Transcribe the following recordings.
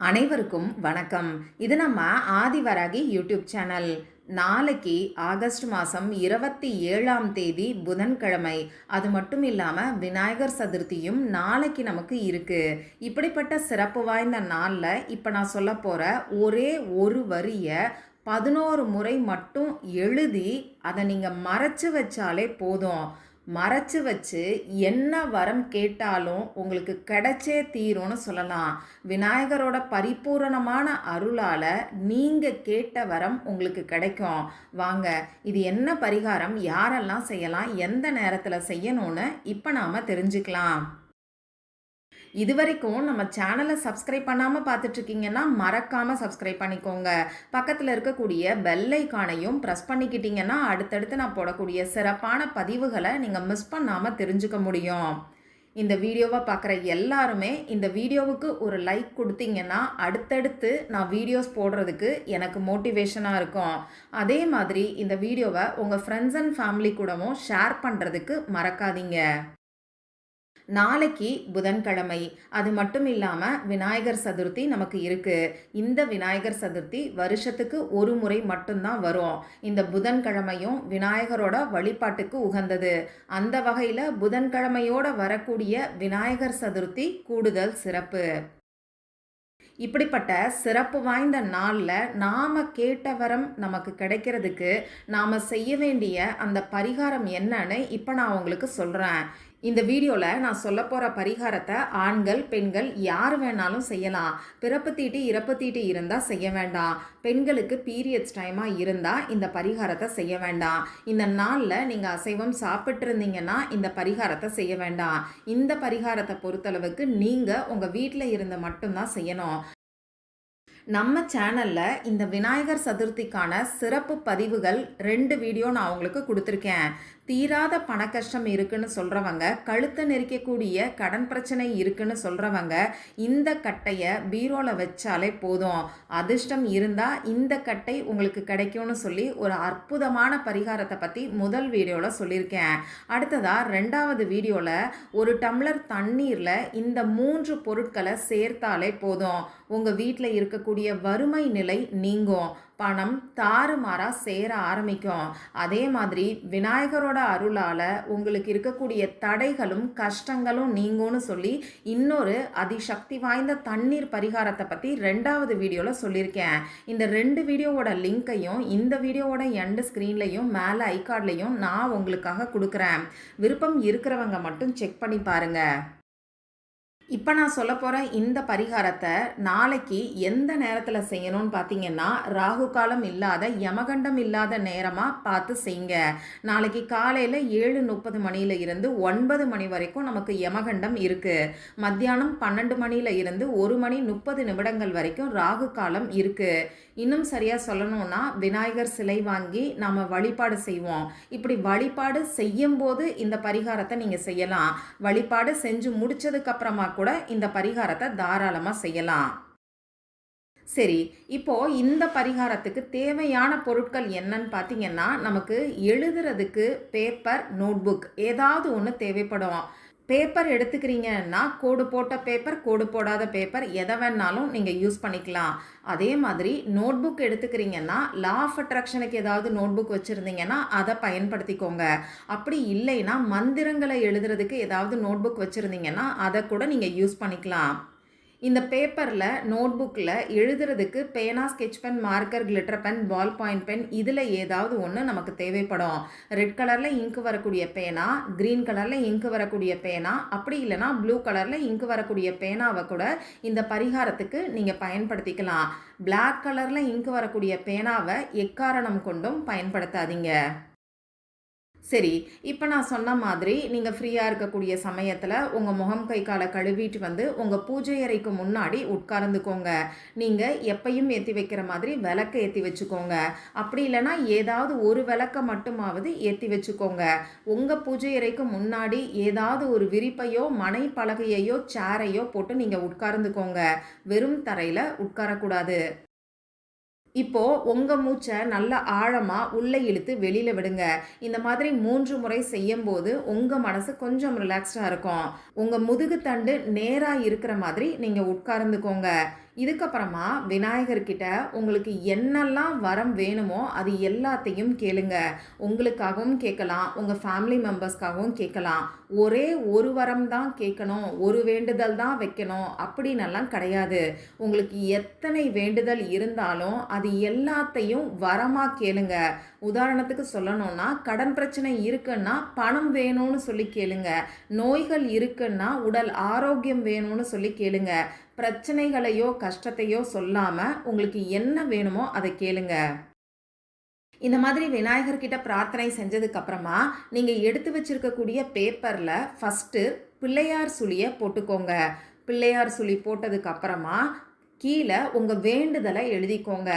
அனைவருக்கும் வணக்கம். இது நம்ம ஆதிவராகி யூடியூப் சேனல். நாளைக்கு ஆகஸ்ட் மாதம் இருபத்தி ஏழாம் தேதி புதன்கிழமை. அது மட்டும் இல்லாமல் விநாயகர் சதுர்த்தியும் நாளைக்கு நமக்கு இருக்குது இப்படிப்பட்ட சிறப்பு வாய்ந்த நாளில் இப்போ நான் சொல்ல போகிற ஒரே ஒரு வரியை பதினோரு முறை மட்டும் எழுதி அதை நீங்கள் மறைச்சு வச்சாலே போதும். மறைச்சு வச்சு என்ன வரம் கேட்டாலும் உங்களுக்கு கிடைச்சே தீரும்னு சொல்லலாம். விநாயகரோட பரிபூரணமான அருளால் நீங்கள் கேட்ட வரம் உங்களுக்கு கிடைக்கும். வாங்க இது என்ன பரிகாரம்? யாரெல்லாம் செய்யலாம்? எந்த நேரத்தில் செய்யணும்னு இப்போ நாம் தெரிஞ்சுக்கலாம். இது வரைக்கும் நம்ம சேனலை சப்ஸ்கிரைப் பண்ணாமல் பார்த்துட்ருக்கீங்கன்னா மறக்காமல் சப்ஸ்கிரைப் பண்ணிக்கோங்க. பக்கத்தில் இருக்கக்கூடிய பெல்லைக்கானையும் ப்ரெஸ் பண்ணிக்கிட்டிங்கன்னா அடுத்தடுத்து நான் போடக்கூடிய சிறப்பான பதிவுகளை நீங்கள் மிஸ் பண்ணாமல் தெரிஞ்சுக்க முடியும். இந்த வீடியோவை பார்க்குற எல்லாருமே இந்த வீடியோவுக்கு ஒரு லைக் கொடுத்தீங்கன்னா அடுத்தடுத்து நான் வீடியோஸ் போடுறதுக்கு எனக்கு மோட்டிவேஷனாக இருக்கும். அதே மாதிரி இந்த வீடியோவை உங்கள் ஃப்ரெண்ட்ஸ் அண்ட் ஃபேமிலி கூடவும் ஷேர் பண்ணுறதுக்கு மறக்காதீங்க. நாளைக்கு புதன்கிழமை. அது மட்டும் இல்லாமல் விநாயகர் சதுர்த்தி நமக்கு இருக்குது இந்த விநாயகர் சதுர்த்தி வருஷத்துக்கு ஒரு முறை மட்டும்தான் வரும். இந்த புதன்கிழமையும் விநாயகரோட வழிபாட்டுக்கு உகந்தது. அந்த வகையில் புதன்கிழமையோட வரக்கூடிய விநாயகர் சதுர்த்தி கூடுதல் சிறப்பு. இப்படிப்பட்ட சிறப்பு வாய்ந்த நாளில் நாம் கேட்ட வரம் நமக்கு கிடைக்கிறதுக்கு நாம் செய்ய வேண்டிய அந்த பரிகாரம் என்னன்னு இப்போ நான் உங்களுக்கு சொல்கிறேன் இந்த வீடியோவில் நான் சொல்ல போகிற பரிகாரத்தை ஆண்கள் பெண்கள் யார் வேணாலும் செய்யலாம். பிறப்பு தீட்டு இறப்பு தீட்டு இருந்தால் செய்ய வேண்டாம். பெண்களுக்கு பீரியட்ஸ் டைமாக இருந்தால் இந்த பரிகாரத்தை செய்ய வேண்டாம். இந்த நாளில் நீங்கள் அசைவம் சாப்பிட்ருந்தீங்கன்னா இந்த பரிகாரத்தை செய்ய வேண்டாம். இந்த பரிகாரத்தை பொறுத்தளவுக்கு நீங்கள் உங்கள் வீட்டில் இருந்து மட்டும்தான் செய்யணும். நம்ம சேனலில் இந்த விநாயகர் சதுர்த்திக்கான சிறப்பு பதிவுகள் ரெண்டு வீடியோ நான் உங்களுக்கு கொடுத்துருக்கேன். தீராத பண கஷ்டம் இருக்குன்னு சொல்கிறவங்க கழுத்தை நெரிக்கக்கூடிய கடன் பிரச்சனை இருக்குன்னு சொல்கிறவங்க இந்த கட்டையை பீரோவில் வச்சாலே போதும். அதிர்ஷ்டம் இருந்தால் இந்த கட்டை உங்களுக்கு கிடைக்கும்னு சொல்லி ஒரு அற்புதமான பரிகாரத்தை பற்றி முதல் வீடியோவில் சொல்லியிருக்கேன். அடுத்ததாக ரெண்டாவது வீடியோவில் ஒரு டம்ளர் தண்ணீரில் இந்த மூன்று பொருட்களை சேர்த்தாலே போதும். உங்கள் வீட்டில் இருக்கக்கூடிய வறுமை நிலை நீங்கும். பணம் தாறுமாறாக சேர ஆரம்பிக்கும். அதே மாதிரி விநாயகரோட அருளால் உங்களுக்கு இருக்கக்கூடிய தடைகளும் கஷ்டங்களும் நீங்கும்னு சொல்லி இன்னொரு அதிசக்தி வாய்ந்த தண்ணீர் பரிகாரத்தை பற்றி ரெண்டாவது வீடியோவில் சொல்லியிருக்கேன். இந்த ரெண்டு வீடியோவோட லிங்க்கையும் இந்த வீடியோவோட எண்டு ஸ்க்ரீன்லையும் மேலே ஐகார்ட்லையும் நான் உங்களுக்காக கொடுக்குறேன். விருப்பம் இருக்கிறவங்க மட்டும் செக் பண்ணி பாருங்கள் இப்போ நான் சொல்ல போகிற இந்த பரிகாரத்தை நாளைக்கு எந்த நேரத்தில் செய்யணும்னு பார்த்தீங்கன்னா ராகு காலம் இல்லாத யமகண்டம் இல்லாத நேரமாக பார்த்து செய்யுங்க நாளைக்கு காலையில் ஏழு முப்பது மணியில் இருந்து ஒன்பது மணி வரைக்கும் நமக்கு யமகண்டம் இருக்குது மத்தியானம் பன்னெண்டு மணியில் இருந்து ஒரு மணி முப்பது நிமிடங்கள் வரைக்கும் ராகு காலம் இருக்குது இன்னும் சரியாக சொல்லணும்னா விநாயகர் சிலை வாங்கி நாம் வழிபாடு செய்வோம். இப்படி வழிபாடு செய்யும் போது இந்த பரிகாரத்தை நீங்கள் செய்யலாம். வழிபாடு செஞ்சு முடிச்சதுக்கப்புறமா கூட இந்த பரிகாரத்தை தாராளமாக செய்யலாம். சரி இப்போ இந்த பரிகாரத்துக்கு தேவையான பொருட்கள் என்னன்னு பார்த்தீங்கன்னா நமக்கு எழுதுறதுக்கு பேப்பர் நோட்புக் ஏதாவது ஒன்று தேவைப்படும். பேப்பர் எடுத்துக்கிறீங்கன்னா கோடு போட்ட பேப்பர் கோடு போடாத பேப்பர் எதை வேணாலும் நீங்கள் யூஸ் பண்ணிக்கலாம். அதே மாதிரி நோட்புக் எடுத்துக்கிறீங்கன்னா லா ஆஃப் அட்ராக்ஷனுக்கு ஏதாவது நோட்புக் வச்சுருந்தீங்கன்னா அதை பயன்படுத்திக்கோங்க. அப்படி இல்லைன்னா மந்திரங்களை எழுதுறதுக்கு ஏதாவது நோட்புக் வச்சுருந்தீங்கன்னா அதை கூட நீங்கள் யூஸ் பண்ணிக்கலாம். இந்த பேப்பரில் நோட்புக்கில் எழுதுறதுக்கு பேனா sketch pen marker glitter pen ball point pen இதில் ஏதாவது ஒன்று நமக்கு தேவைப்படும். ரெட் கலரில் இங்கு வரக்கூடிய பேனா க்ரீன் கலரில் இங்கு வரக்கூடிய பேனா அப்படி இல்லைனா ப்ளூ கலரில் இங்கு வரக்கூடிய பேனாவை கூட இந்த பரிகாரத்துக்கு நீங்கள் பயன்படுத்திக்கலாம். பிளாக் கலரில் இங்கு வரக்கூடிய பேனாவை எக்காரணம் கொண்டும் பயன்படுத்தாதீங்க. சரி இப்போ நான் சொன்ன மாதிரி நீங்கள் ஃப்ரீயாக இருக்கக்கூடிய சமயத்தில் உங்கள் முகம் கை காலை கழுவிட்டு வந்து உங்கள் பூஜை அறைக்கு முன்னாடி உட்கார்ந்துக்கோங்க. நீங்கள் எப்பையும் ஏற்றி வைக்கிற மாதிரி விளக்கை ஏற்றி வச்சுக்கோங்க. அப்படி இல்லைனா ஏதாவது ஒரு விளக்கை மட்டுமாவது ஏற்றி வச்சுக்கோங்க. உங்கள் பூஜை அறைக்கு முன்னாடி ஏதாவது ஒரு விரிப்பையோ மனை பலகையையோ சேரையோ போட்டு நீங்கள் உட்கார்ந்துக்கோங்க. வெறும் தரையில் உட்காரக்கூடாது. இப்போ உங்க மூச்சை நல்ல ஆழமா உள்ளே இழுத்து வெளியில விடுங்க. இந்த மாதிரி மூன்று முறை செய்யும் போது உங்க மனசு கொஞ்சம் ரிலாக்ஸ்டா இருக்கும். உங்க முதுகு தண்டு நேரா இருக்கிற மாதிரி நீங்க உட்கார்ந்துக்கோங்க. இதுக்கப்புறமா விநாயகர்கிட்ட உங்களுக்கு என்னெல்லாம் வரம் வேணுமோ அது எல்லாத்தையும் கேளுங்க. உங்களுக்காகவும் கேட்கலாம். உங்கள் ஃபேமிலி மெம்பர்ஸ்க்காகவும் கேட்கலாம். ஒரே ஒரு வரம் தான் கேட்கணும். ஒரு வேண்டுதல் தான் வைக்கணும். அப்படின்னெல்லாம் கிடையாது. உங்களுக்கு எத்தனை வேண்டுதல் இருந்தாலும் அது எல்லாத்தையும் வரமாக கேளுங்க. உதாரணத்துக்கு சொல்லணும்னா கடன் பிரச்சனை இருக்குன்னா பணம் வேணும்னு சொல்லி கேளுங்க. நோய்கள் இருக்குன்னா உடல் ஆரோக்கியம் வேணும்னு சொல்லி கேளுங்க. பிரச்சனைகளையோ கஷ்டத்தையோ சொல்லாமல் உங்களுக்கு என்ன வேணுமோ அதை கேளுங்க. இந்த மாதிரி விநாயகர்கிட்ட பிரார்த்தனை செஞ்சதுக்கப்புறமா நீங்கள் எடுத்து வச்சிருக்கக்கூடிய பேப்பரில் ஃபஸ்ட்டு பிள்ளையார் சுழியை போட்டுக்கோங்க. பிள்ளையார் சுழி போட்டதுக்கப்புறமா கீழே உங்கள் வேண்டுதலை எழுதிக்கோங்க.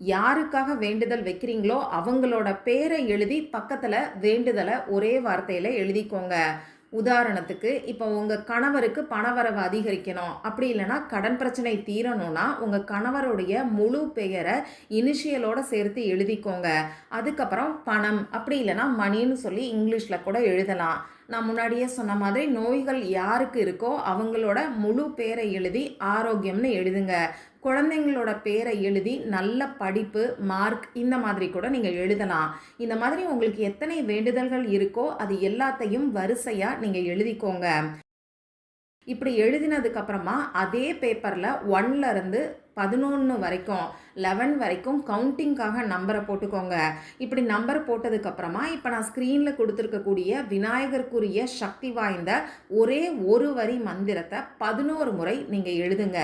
யாருக்காக வேண்டுதல் வைக்கிறீங்களோ அவங்களோட பேரை எழுதி பக்கத்தில் வேண்டுதலை ஒரே வார்த்தையில் எழுதிக்கோங்க. உதாரணத்துக்கு இப்போ உங்கள் கணவருக்கு பணவரவு அதிகரிக்கணும். அப்படி இல்லைன்னா கடன் பிரச்சனை தீரணும்னா உங்கள் கணவருடைய முழு பெயரை இனிஷியலோட சேர்த்து எழுதிக்கோங்க. அதுக்கப்புறம் பணம். அப்படி இல்லைன்னா மணின்னு சொல்லி இங்கிலீஷில் கூட எழுதலாம். நான் முன்னாடியே சொன்ன மாதிரி நோய்கள் யாருக்கு இருக்கோ அவங்களோட முழு பேரை எழுதி ஆரோக்கியம்னு எழுதுங்க. குழந்தைங்களோட பேரை எழுதி நல்ல படிப்பு மார்க் இந்த மாதிரி கூட நீங்கள் எழுதலாம். இந்த மாதிரி உங்களுக்கு எத்தனை வேண்டுதல்கள் இருக்கோ அது எல்லாத்தையும் வரிசையாக நீங்கள் எழுதிக்கோங்க. இப்படி எழுதினதுக்கப்புறமா அதே பேப்பரில் ஒன்லேருந்து பதினொன்று வரைக்கும் லெவன் வரைக்கும் கவுண்டிங்காக நம்பரை போட்டுக்கோங்க. இப்படி நம்பர் போட்டதுக்கப்புறமா இப்போ நான் ஸ்க்ரீனில் கொடுத்துருக்கக்கூடிய விநாயகருக்குரிய சக்தி வாய்ந்த ஒரே ஒரு வரி மந்திரத்தை பதினோரு முறை நீங்கள் எழுதுங்க.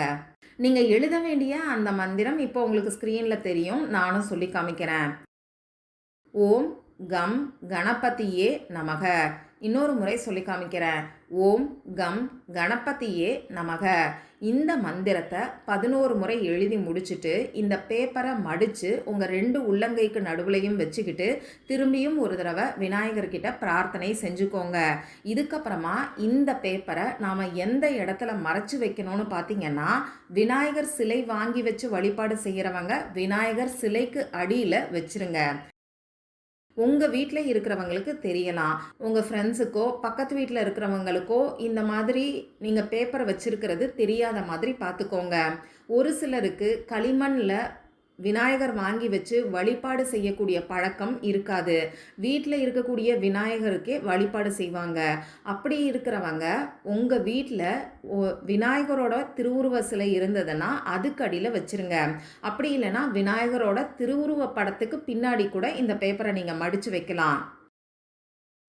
நீங்கள் எழுத வேண்டிய அந்த மந்திரம் இப்போ உங்களுக்கு ஸ்க்ரீனில் தெரியும். நானும் சொல்லி காமிக்கிறேன். ஓம் கம் கணபதியே நமக. இன்னொரு முறை சொல்லி காமிக்கிறேன். ஓம் கம் கணபதியே நமக. இந்த மந்திரத்தை பதினோரு முறை எழுதி முடிச்சுட்டு இந்த பேப்பரை மடித்து உங்கள் ரெண்டு உள்ளங்கைக்கு நடுவுலையும் வச்சுக்கிட்டு திரும்பியும் ஒரு தடவை விநாயகர்கிட்ட பிரார்த்தனை செஞ்சுக்கோங்க. இதுக்கப்புறமா இந்த பேப்பரை நாம் எந்த இடத்துல மறைச்சு வைக்கணும்னு பார்த்தீங்கன்னா விநாயகர் சிலை வாங்கி வச்சு வழிபாடு செய்கிறவங்க விநாயகர் சிலைக்கு அடியில் வச்சுருங்க. உங்கள் வீட்டில் இருக்கிறவங்களுக்கு தெரியலாம். உங்கள் ஃப்ரெண்ட்ஸுக்கோ பக்கத்து வீட்டில் இருக்கிறவங்களுக்கோ இந்த மாதிரி நீங்கள் பேப்பரை வச்சுருக்கிறது தெரியாத மாதிரி பார்த்துக்கோங்க. ஒரு சிலருக்கு களிமண்ணில் விநாயகர் வாங்கி வச்சு வழிபாடு செய்யக்கூடிய பழக்கம் இருக்காது. வீட்டில் இருக்கக்கூடிய விநாயகருக்கே வழிபாடு செய்வாங்க. அப்படி இருக்கிறவங்க உங்கள் வீட்டில் விநாயகரோட திருவுருவ சிலை இருந்ததுன்னா அதுக்கு அடியில் வச்சுருங்க. அப்படி இல்லைன்னா விநாயகரோட திருவுருவ படத்துக்கு பின்னாடி கூட இந்த பேப்பரை நீங்கள் மடித்து வைக்கலாம்.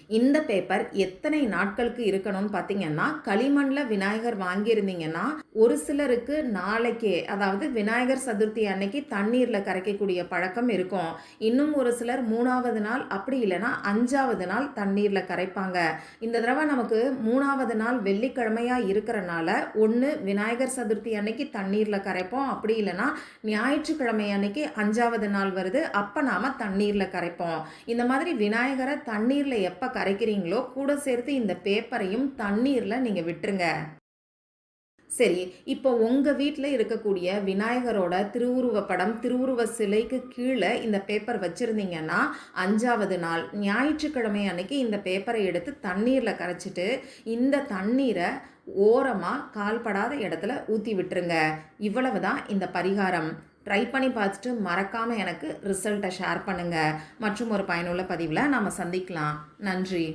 இந்த பேப்பர் எத்தனை நாட்களுக்கு இருக்கணும்னு பார்த்தீங்கன்னா களிமண்ணில் விநாயகர் வாங்கியிருந்தீங்கன்னா ஒரு சிலருக்கு நாளைக்கே அதாவது விநாயகர் சதுர்த்தி அன்னைக்கு தண்ணீரில் கரைக்கக்கூடிய பழக்கம் இருக்கும். இன்னும் ஒரு சிலர் மூணாவது நாள் அப்படி இல்லைன்னா அஞ்சாவது நாள் தண்ணீரில் கரைப்பாங்க. இந்த தடவை நமக்கு மூணாவது நாள் வெள்ளிக்கிழமையாக இருக்கிறனால ஒன்று விநாயகர் சதுர்த்தி அன்னைக்கு தண்ணீரில் கரைப்போம். அப்படி இல்லைன்னா ஞாயிற்றுக்கிழமை அன்னைக்கு அஞ்சாவது நாள் வருது. அப்போ நாம் தண்ணீரில் கரைப்போம். இந்த மாதிரி விநாயகரை தண்ணீரில் எப்போ கரைக்கிறீங்களோ கூட சேர்த்து இந்த பேப்பரையும் தண்ணீரில் நீங்கள் விட்டுருங்க. சரி இப்போ உங்கள் வீட்டில் இருக்கக்கூடிய விநாயகரோட திருவுருவ படம் திருவுருவ சிலைக்கு கீழே இந்த பேப்பர் வச்சுருந்தீங்கன்னா அஞ்சாவது நாள் ஞாயிற்றுக்கிழமை அன்னைக்கு இந்த பேப்பரை எடுத்து தண்ணீரில் கரைச்சிட்டு இந்த தண்ணீரை ஓரமாக கால்படாத இடத்துல ஊற்றி விட்டுருங்க. இவ்வளவு தான் இந்த பரிகாரம். ட்ரை பண்ணி பார்த்துட்டு மறக்காமல் எனக்கு ரிசல்ட்டை ஷேர் பண்ணுங்கள் மற்றும் ஒரு பயனுள்ள பதிவில் நாம் சந்திக்கலாம். நன்றி.